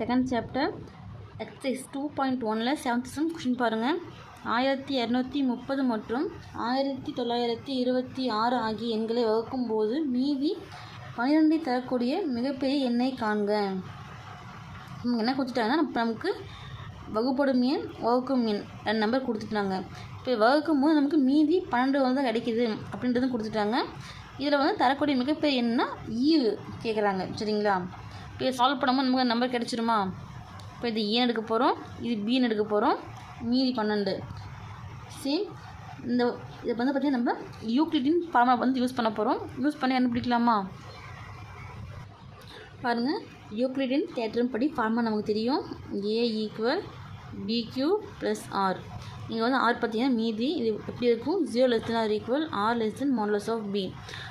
Second chapter exercise two point ஒனில் seventh sum question பாருங்கள் ஆயிரத்தி இரநூத்தி முப்பது மற்றும் ஆயிரத்தி தொள்ளாயிரத்தி இருபத்தி ஆறு ஆகிய எண்களை வகுக்கும்போது மீதி பன்னிரெண்டை தரக்கூடிய மிகப்பெரிய எண்ணை காண்க. நமக்கு என்ன கொடுத்துட்டாங்கன்னா நமக்கு வகுப்படும் எண் வகுக்கும் எண் ரெண்டு நம்பர் கொடுத்துட்டாங்க. இப்போ வகுக்கும் போது நமக்கு மீதி பன்னெண்டு வந்து தான் கிடைக்குது அப்படின்றதும் கொடுத்துட்டாங்க. இதில் வந்து தரக்கூடிய மிகப்பெரிய எண்ணா ஈவு கேட்குறாங்க சரிங்களா? இப்போ சால்வ் பண்ணும்போது நமக்கு நம்பர் கிடச்சிருமா இப்போ இது ஏன் எடுக்க போகிறோம் இது பின்னு எடுக்க போகிறோம் மீதி பன்னெண்டு. சேம் இந்த இதை வந்து பார்த்திங்கன்னா நம்ம யூக்ளிட்டின் ஃபார்முலா வந்து யூஸ் பண்ண போகிறோம் யூஸ் பண்ணி கண்டுபிடிக்கலாமா? பாருங்கள் யூக்ளிடின் தேட்டரும் படி ஃபார்முலா நமக்கு தெரியும். A equal BQ plus R இங்கே வந்து ஆர் பார்த்தீங்கன்னா மீதி இது எப்படி இருக்கும்? Zero less than R equal R less than modulus of B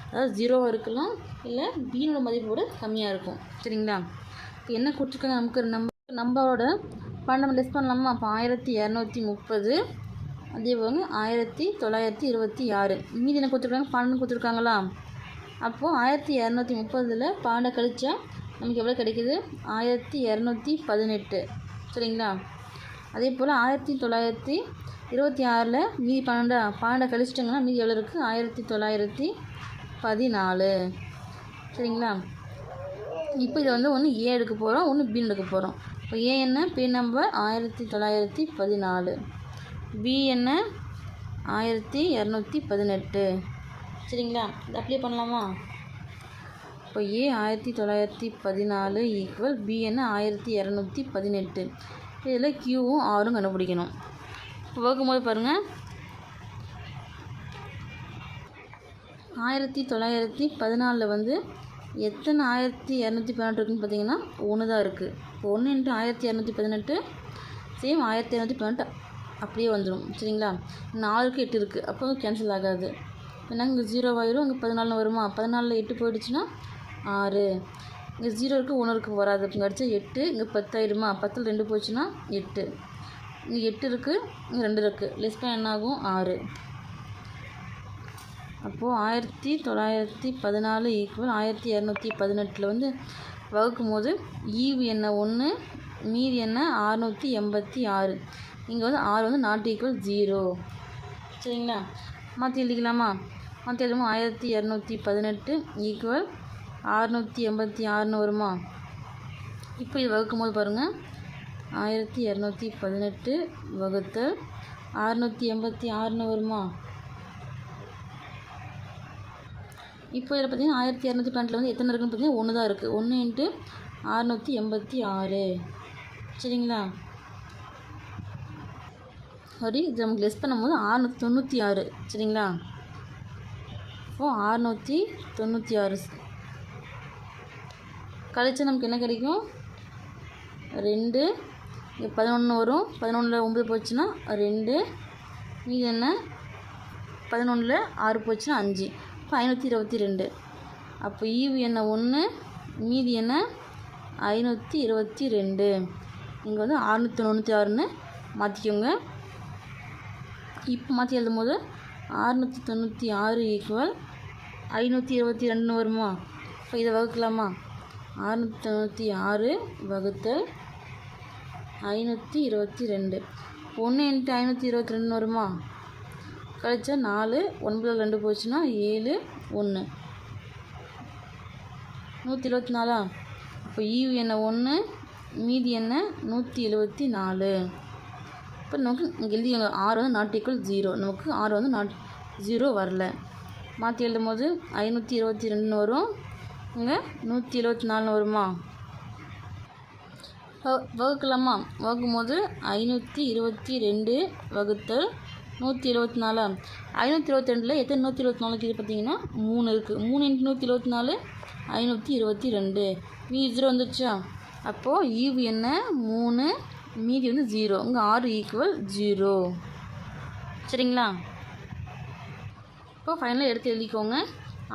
அதாவது ஜீரோவாக இருக்கலாம் இல்லை பீனோட மதிப்போட கம்மியாக இருக்கும். சரிங்களா? இப்போ என்ன கொடுத்துருக்காங்க நமக்கு? நம்ம நம்மளோட பன்னெண்டு லெஸ் பண்ணலாமா? அப்போ ஆயிரத்தி இரநூத்தி முப்பது அதே போல ஆயிரத்தி தொள்ளாயிரத்தி இருபத்தி ஆறு. மீதி என்ன கொடுத்துருக்காங்க? பன்னெண்டு கொடுத்துருக்காங்களா? அப்போது ஆயிரத்தி இரநூத்தி முப்பதில் பன்னெண்டை கழிச்சா நமக்கு எவ்வளோ கிடைக்குது? ஆயிரத்தி இரநூத்தி பதினெட்டு. சரிங்களா? அதே போல் ஆயிரத்தி தொள்ளாயிரத்தி இருபத்தி ஆறில் மீதி பன்னெண்டா பன்னெண்டை கழிச்சிட்டிங்கன்னா மீதி எவ்வளோ இருக்குது? ஆயிரத்தி தொள்ளாயிரத்தி பதினாலு. சரிங்களா? இப்போ இதை வந்து ஒன்று ஏ எடுக்க போகிறோம் ஒன்று பி எடுக்க போகிறோம். இப்போ ஏ என்ன? பி நம்பர் ஆயிரத்தி தொள்ளாயிரத்தி பதினாலு. பி என்ன? ஆயிரத்தி இரநூத்தி பதினெட்டு. சரிங்களா? இது அப்ளை பண்ணலாமா? இப்போ ஏ ஆயிரத்தி தொள்ளாயிரத்தி பதினாலு ஈக்குவல் பி என்ன? ஆயிரத்தி இரநூத்தி பதினெட்டு. இதில் க்யூவும் ஆரும் கண்டுபிடிக்கணும். இப்போ வகுக்கும்போது பாருங்கள் ஆயிரத்தி தொள்ளாயிரத்தி பதினாலில் வந்து எத்தனை ஆயிரத்தி இரநூத்தி பதினெட்டு இருக்குன்னு பார்த்தீங்கன்னா ஒன்று தான் இருக்குது ஒன்று இன்ட்டு ஆயிரத்தி இரநூத்தி பதினெட்டு சேம் ஆயிரத்தி இரநூத்தி பதினெட்டு அப்படியே வந்துடும். சரிங்களா? நாலுக்கு எட்டு இருக்குது அப்போ கேன்சல் ஆகாது. ஏன்னா இங்கே ஜீரோ ஆயிரும் அங்கே பதினாலு வருமா? பதினாலில் எட்டு போயிடுச்சுன்னா ஆறு. இங்கே ஜீரோ இருக்குது ஒன்று இருக்குது வராது. இப்போ எட்டு இங்கே பத்தாயிடுமா பத்தில் ரெண்டு போச்சுன்னா எட்டு. இங்கே எட்டு இருக்குது இங்கே ரெண்டு இருக்குது லெஸ் பண்ண என்ன ஆகும்? ஆறு. அப்போது ஆயிரத்தி தொள்ளாயிரத்தி பதினாலு ஈக்குவல் ஆயிரத்தி இரநூத்தி பதினெட்டில் வந்து வகுக்கும் போது ஈவு என்ன? ஒன்று மீதி என்ன? அறுநூற்றி எண்பத்தி ஆறு. இங்கே வந்து ஆறு வந்து நாட் ஈக்குவல் ஜீரோ சரிங்களா? மாற்றி எழுதிக்கலாமா? மாற்றி எழுதும் ஆயிரத்தி இரநூத்தி பதினெட்டு ஈக்குவல் அறுநூற்றி எண்பத்தி ஆறுன்னு வருமா? இப்போ இது வகுக்கும் போது பாருங்கள் ஆயிரத்தி இரநூத்தி பதினெட்டு வகுத்தல் அறுநூற்றி எண்பத்தி ஆறுன்னு வருமா? இப்போ இதில் பார்த்தீங்கன்னா ஆயிரத்தி இரநூத்தி பன்னெண்டில் வந்து எத்தனை இருக்குன்னு பார்த்தீங்கன்னா ஒன்று தான் இருக்குது. ஒன்று இன்ட்டு அறுநூற்றி எண்பத்தி ஆறு. சரிங்களா? சாரி இது நமக்கு லெஸ் பண்ணும்போது அறுநூற்றி தொண்ணூற்றி ஆறு. சரிங்களா? இப்போது அறுநூற்றி தொண்ணூற்றி ஆறு. கழித்து நமக்கு என்ன கிடைக்கும்? ரெண்டு. இங்கே பதினொன்று வரும். பதினொன்றில் ஒம்பது போச்சுன்னா ரெண்டு. மீதி என்ன? பதினொன்றில் ஆறு போச்சுன்னா அஞ்சு. இப்போ ஐநூற்றி இருபத்தி ரெண்டு. அப்போ ஈவு என்ன? ஒன்று மீதி என்ன? ஐநூற்றி இருபத்தி ரெண்டு. இங்கே வந்து அறுநூற்றி தொண்ணூற்றி ஆறுன்னு மாற்றிக்கோங்க இப்போ மாற்றி எழுதும் போது அறுநூற்றி தொண்ணூற்றி ஆறு ஈக்குவல் ஐநூற்றி இருபத்தி ரெண்டுன்னு வருமா? இப்போ இதை வகுக்கலாமா? அறுநூற்றி தொண்ணூற்றி ஆறு வகுத்தல் ஐநூற்றி இருபத்தி ரெண்டு. ஒன்று இன்ட்டு ஐநூற்றி இருபத்தி ரெண்டுன்னு வருமா? கழிச்சா நாலு ஒன்பதில் ரெண்டு போச்சுன்னா ஏழு ஒன்று. நூற்றி இருபத்தி நாலா? இப்போ ஈவு என்ன ஒன்று மீதி என்ன நூற்றி எழுபத்தி நாலு. இப்போ நமக்கு இங்கே எழுதி ஆறு வந்து நாட் ஈக்குவல் ஜீரோ நமக்கு ஆறு வந்து நாட் ஜீரோ வரல. மாற்றி எழுதும் போது ஐநூற்றி இருபத்தி ரெண்டுன்னு வரும். இங்கே? நூற்றி இருபத்தி நாலுன்னு வருமா வகுக்கலாமா? வகுக்கும் போது ஐநூற்றி இருபத்தி ரெண்டு வகுத்தல் நூற்றி இருபத்தி நாலு ஐநூற்றி இருபத்தி ரெண்டில் எத்தனை நூற்றி இருபத்தி நாலு இருக்குது பார்த்தீங்கன்னா மூணு இருக்குது மூணு இன்ட்டு நூற்றி இருபத்தி நாலு ஐநூற்றி இருபத்தி ரெண்டு மீதி ஜீரோ வந்துருச்சா? அப்போது ஈவு என்ன? மூணு மீதி வந்து ஜீரோ இங்கே ஆறு ஈக்குவல் ஜீரோ சரிங்களா? இப்போ ஃபைனலாக எடுத்து எழுதிக்கோங்க.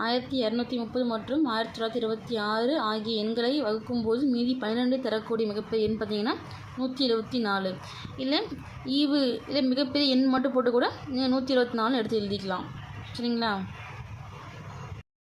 ஆயிரத்தி இரநூத்தி முப்பது மற்றும் ஆயிரத்தி தொள்ளாயிரத்தி இருபத்தி ஆறு ஆகிய எண்களை வகுக்கும்போது மீதி பன்னிரெண்டு தரக்கூடிய மிகப்பெரிய எண் பார்த்தீங்கன்னா நூற்றி இருபத்தி நாலு. இல்லை ஈவு இல்லை மிகப்பெரிய எண் மட்டும் போட்டு கூட நீங்கள் நூற்றி இருபத்தி நாலு எடுத்து எழுதிக்கலாம். சரிங்களா?